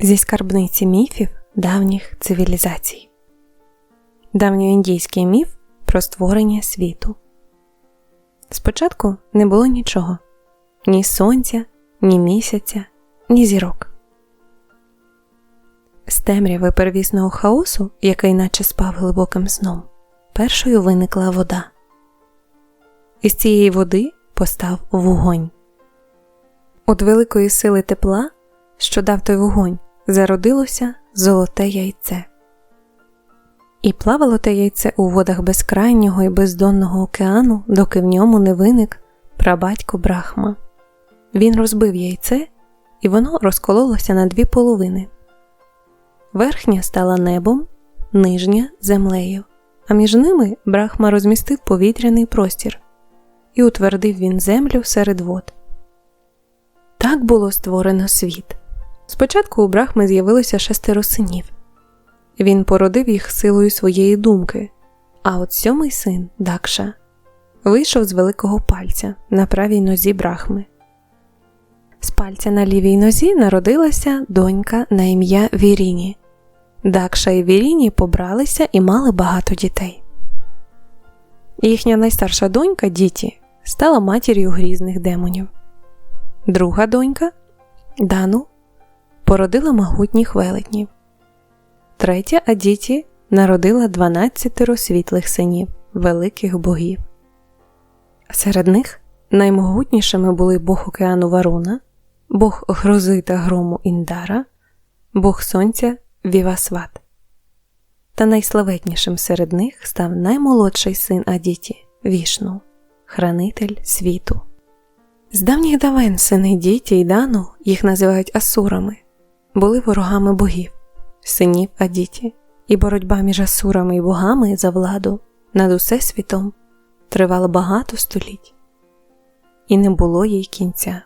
зі скарбниці міфів давніх цивілізацій. Давньоіндійський міф про створення світу. Спочатку не було нічого ні сонця, ні місяця, ні зірок. З темряви первісного хаосу, який наче спав глибоким сном, першою виникла вода. Із цієї води постав вогонь. От великої сили тепла, що дав той вогонь, зародилося золоте яйце. І плавало те яйце у водах безкрайнього і бездонного океану, доки в ньому не виник прабатько Брахма. Він розбив яйце, і воно розкололося на дві половини. Верхня стала небом, нижня землею, а між ними Брахма розмістив повітряний простір і утвердив він землю серед вод. Так було створено світ. Спочатку у Брахми з'явилося шестеро синів. Він породив їх силою своєї думки, а от сьомий син Дакша вийшов з великого пальця на правій нозі Брахми. З пальця на лівій нозі народилася донька на ім'я Віріні. Дакша і Віріні побралися і мали багато дітей. Їхня найстарша донька Діті стала матір'ю грізних демонів. Друга донька Дану породила могутніх велетнів. Третя Адіті народила дванадцятеро світлих синів, великих богів. Серед них наймогутнішими були бог океану Варуна, бог грози та грому Індара, бог сонця Вівасват. Та найславетнішим серед них став наймолодший син Адіті Вішну, хранитель світу. З давніх давен сини Діті й Дану їх називають асурами, були ворогами богів, синів Адіті, і боротьба між асурами і богами за владу над усесвітом тривала багато століть, і не було їй кінця.